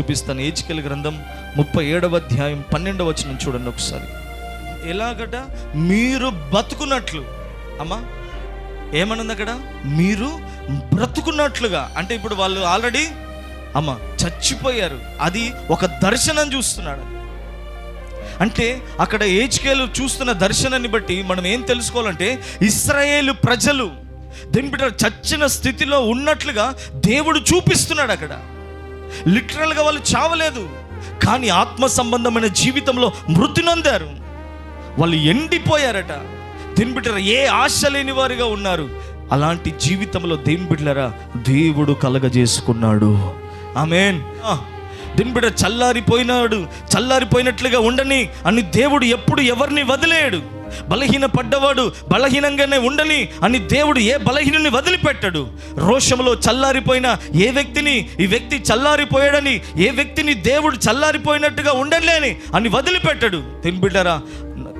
చూపిస్తాను. ఏచికల గ్రంథం ముప్పై ఏడవ అధ్యాయం పన్నెండవ వచనం చూడండి ఒకసారి. ఎలాగట? మీరు బతుకున్నట్లు అమ్మా ఏమనుంది అక్కడ మీరు బ్రతుకున్నట్లుగా. అంటే ఇప్పుడు వాళ్ళు ఆల్రెడీ అమ్మ చచ్చిపోయారు. అది ఒక దర్శనం చూస్తున్నాడు. అంటే అక్కడ ఏజ్కేలు చూస్తున్న దర్శనాన్ని బట్టి మనం ఏం తెలుసుకోవాలంటే ఇస్రాయేలు ప్రజలు దింపిట చచ్చిన స్థితిలో ఉన్నట్లుగా దేవుడు చూపిస్తున్నాడు అక్కడ. లిటరల్గా వాళ్ళు చావలేదు. కానీ ఆత్మ సంబంధమైన జీవితంలో మృతి నొందారు. వాళ్ళు ఎండిపోయారట. దిన్బిడ్డర ఏ ఆశ లేని వారిగా ఉన్నారు. అలాంటి జీవితంలో దేని బిడ్డలరా దేవుడు కలగజేసుకున్నాడు. ఆమెన్. దిన్బిడ చల్లారిపోయినాడు. చల్లారిపోయినట్లుగా ఉండని అని దేవుడు ఎప్పుడు ఎవరిని వదిలేయడు బలహీన పడ్డవాడు బలహీనంగానే ఉండని అని దేవుడు ఏ బలహీనుని వదిలిపెట్టడు. రోషంలో చల్లారిపోయిన ఏ వ్యక్తిని ఈ వ్యక్తి చల్లారిపోయాడని ఏ వ్యక్తిని దేవుడు చల్లారిపోయినట్టుగా ఉండలేని అని వదిలిపెట్టడు. తిన్బిడ్డరా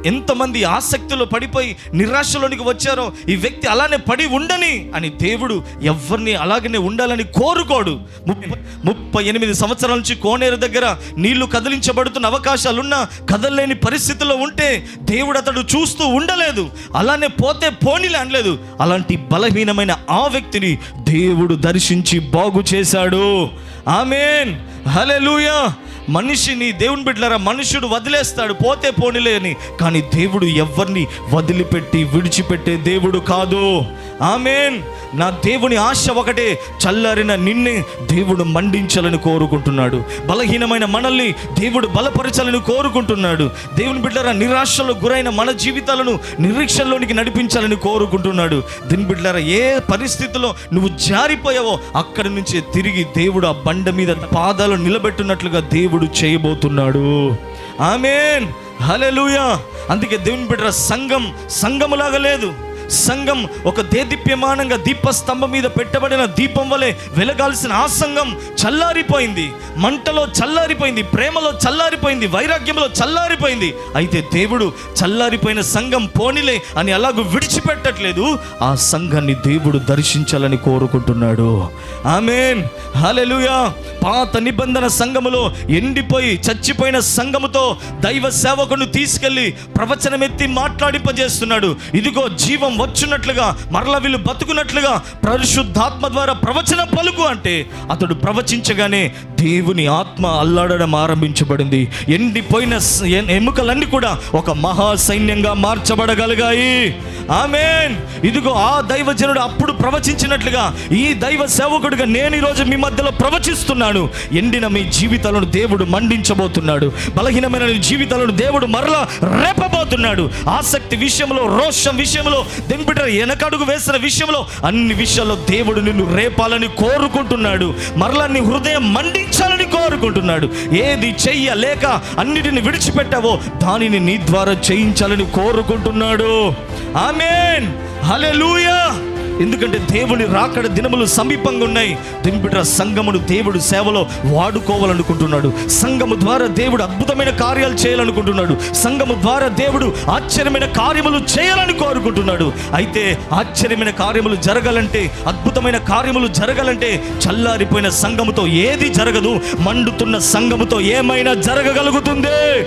ఎంతమంది ఆసక్తిలో పడిపోయి నిరాశలోనికి వచ్చారో ఈ వ్యక్తి అలానే పడి ఉండని అని దేవుడు ఎవరిని అలాగనే ఉండాలని కోరుకోడు. ముప్పై ముప్పై ఎనిమిది సంవత్సరాల నుంచి కోనేరు దగ్గర నీళ్ళు కదిలించబడుతున్న అవకాశాలున్నా కదలలేని పరిస్థితిలో ఉంటే దేవుడు అతడు చూస్తూ ఉండలేదు. అలానే పోతే పోనీలే అనలేదు. అలాంటి బలహీనమైన ఆ వ్యక్తిని దేవుడు దర్శించి బాగు చేశాడు. ఆమెన్. హలెలూయా మనిషిని దేవుని బిడ్డలారా మనుషుడు వదిలేస్తాడు పోతే పోనీలే అని. కానీ దేవుడు ఎవరిని వదిలిపెట్టి విడిచిపెట్టే దేవుడు కాదు. ఆమెన్. నా దేవుని ఆశ ఒకటే చల్లారిన నిన్నే దేవుడు మండించాలని కోరుకుంటున్నాడు. బలహీనమైన మనల్ని దేవుడు బలపరచాలని కోరుకుంటున్నాడు. దేవుని బిడ్డరా నిరాశలో గురైన మన జీవితాలను నిరీక్షణలోనికి నడిపించాలని కోరుకుంటున్నాడు. దీని బిడ్డరా ఏ పరిస్థితిలో నువ్వు జారిపోయావో అక్కడి నుంచి తిరిగి దేవుడు ఆ బండ మీద పాదాలు నిలబెట్టినట్లుగా దేవుడు చేయబోతున్నాడు. ఆమెన్. హల్లెలూయా. అందుకే దేవుని బిడ్డ సంఘం సంఘములాగా లేదు. సంఘం ఒక దేదీప్యమానంగా దీపస్తంభం మీద పెట్టబడిన దీపం వలె వెలగాల్సిన ఆ సంఘం చల్లారిపోయింది. మంటలో చల్లారిపోయింది ప్రేమలో చల్లారిపోయింది వైరాగ్యంలో చల్లారిపోయింది. అయితే దేవుడు చల్లారిపోయిన సంఘం పోనిలే అని అలాగూ విడిచిపెట్టట్లేదు. ఆ సంఘాన్ని దేవుడు దర్శించాలని కోరుకుంటున్నాడు. ఆమెన్. హల్లెలూయా. పాత నిబంధన సంఘములో ఎండిపోయి చచ్చిపోయిన సంఘముతో దైవ సేవకును తీసుకెళ్ళి ప్రవచనమెత్తి మాట్లాడింపజేస్తున్నాడు. ఇదిగో జీవం వచ్చినట్లుగా మరల వీళ్ళు బతుకున్నట్లుగా పరిశుద్ధాత్మ ద్వారా ప్రవచన పలుకు అంటే అతడు ప్రవచించగానే దేవుని ఆత్మ అల్లాడడం ఆరంభించబడింది. ఎండిపోయిన ఎముకలన్నీ కూడా ఒక మహా సైన్యంగా మార్చబడగలిగాయి. ఆమెన్. ఇదిగో ఆ దైవజనుడు అప్పుడు ప్రవచించినట్లుగా ఈ దైవ సేవకుడిగా నేను ఈరోజు మీ మధ్యలో ప్రవచిస్తున్నాను. ఎండిన మీ జీవితాలను దేవుడు మండించబోతున్నాడు. బలహీనమైన జీవితాలను దేవుడు మరలా రేపబోతున్నాడు. ఆసక్తి విషయంలో రోషం విషయంలో దెంపిట వెనకడుగు వేసిన విషయంలో అన్ని విషయాల్లో దేవుడు నిన్ను రేపాలని కోరుకుంటున్నాడు. మరలా నీ హృదయం మండించాలని కోరుకుంటున్నాడు. ఏది చెయ్యలేక అన్నిటిని విడిచిపెట్టావో దానిని నీ ద్వారా చేయించాలని కోరుకుంటున్నాడు. ఆమెన్. హల్లెలూయా. ఎందుకంటే దేవుని రాకడ దినములు సమీపంగా ఉన్నాయి. దింపిట సంఘమును దేవుడు సేవలో వాడుకోవాలనుకుంటున్నాడు. సంఘము ద్వారా దేవుడు అద్భుతమైన కార్యాలు చేయాలనుకుంటున్నాడు. సంఘము ద్వారా దేవుడు ఆశ్చర్యమైన కార్యములు చేయాలని కోరుకుంటున్నాడు. అయితే ఆశ్చర్యమైన కార్యములు జరగాలంటే అద్భుతమైన కార్యములు జరగాలంటే చల్లారిపోయిన సంఘముతో ఏది జరగదు. మండుతున్న సంఘముతో ఏమైనా జరగగలుగుతుంది.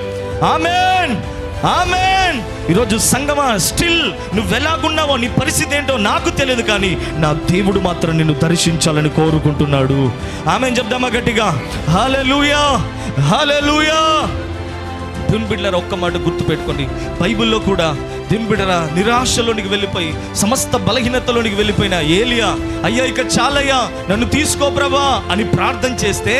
ఆమెన్. ఆమెన్. ఈరోజు సంగమా స్టిల్ నువ్వు ఎలాగున్నావో నీ పరిస్థితి ఏంటో నాకు తెలియదు కానీ నా దేవుడు మాత్రం నిన్ను దర్శించాలని కోరుకుంటున్నాడు. ఆమెన్ చెప్దామా గట్టిగా? హాలెలూయా హాలెలూయా దిన్బిడ్లర ఒక్క మాట గుర్తు పెట్టుకోండి బైబిల్లో కూడా దిన్బిడర నిరాశలోనికి వెళ్ళిపోయి సమస్త బలహీనతలోనికి వెళ్ళిపోయిన ఏలియా అయ్యా ఇక చాలయ్యా నన్ను తీసుకో ప్రభా అని ప్రార్థన చేస్తే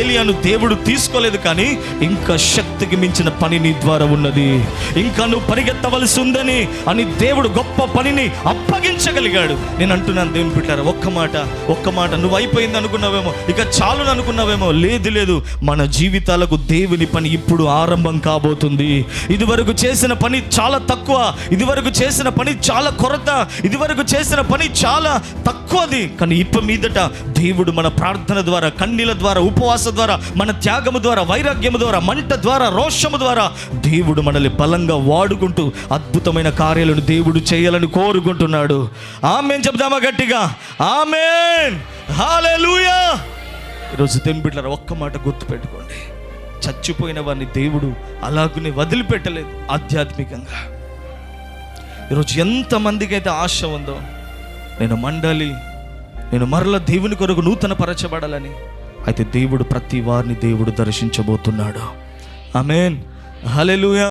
ఏలియాను దేవుడు తీసుకోలేదు కానీ ఇంకా శక్తికి మించిన పని నీ ద్వారా ఉన్నది. ఇంకా నువ్వు పరిగెత్తవలసి ఉందని అని దేవుడు గొప్ప పనిని అప్పగించగలిగాడు. నేను అంటున్నాను దేవుని బిడ్డారా ఒక్క మాట ఒక్క మాట. నువ్వు అయిపోయింది అనుకున్నావేమో ఇక చాలు అనుకున్నావేమో లేదు లేదు. మన జీవితాలకు దేవుని పని ఇప్పుడు ఆరంభం కాబోతుంది ఇదివరకు చేసిన పని చాలా తక్కువ. ఇదివరకు చేసిన పని చాలా కొరత. ఇదివరకు చేసిన పని చాలా తక్కువది. కానీ ఇప్ప మీదట దేవుడు మన ప్రార్థన ద్వారా కన్నీల ద్వారా ఉపవాస ద్వారా మన త్యాగము ద్వారా వైరాగ్యము ద్వారా మంట ద్వారా రోషము ద్వారా దేవుడు మనల్ని బలంగా వాడుకుంటూ అద్భుతమైన కార్యాలను దేవుడు చేయాలని కోరుకుంటున్నాడు. ఆమెన్ చెప్దామా గట్టిగా? ఆమెన్! హాలెలూయా ఈరోజు తెంపిట్ల ఒక్క మాట గుర్తుపెట్టుకోండి. చచ్చిపోయిన వారిని దేవుడు అలాగనే వదిలిపెట్టలేదు ఆధ్యాత్మికంగా. ఈరోజు ఎంతమందికి అయితే ఆశ ఉందో నేను మండాలి నేను మరల దేవుని కొరకు నూతన పరచబడాలని అయితే దేవుడు ప్రతి వారిని దేవుడు దర్శించబోతున్నాడు. ఆమెన్. హలెలుయా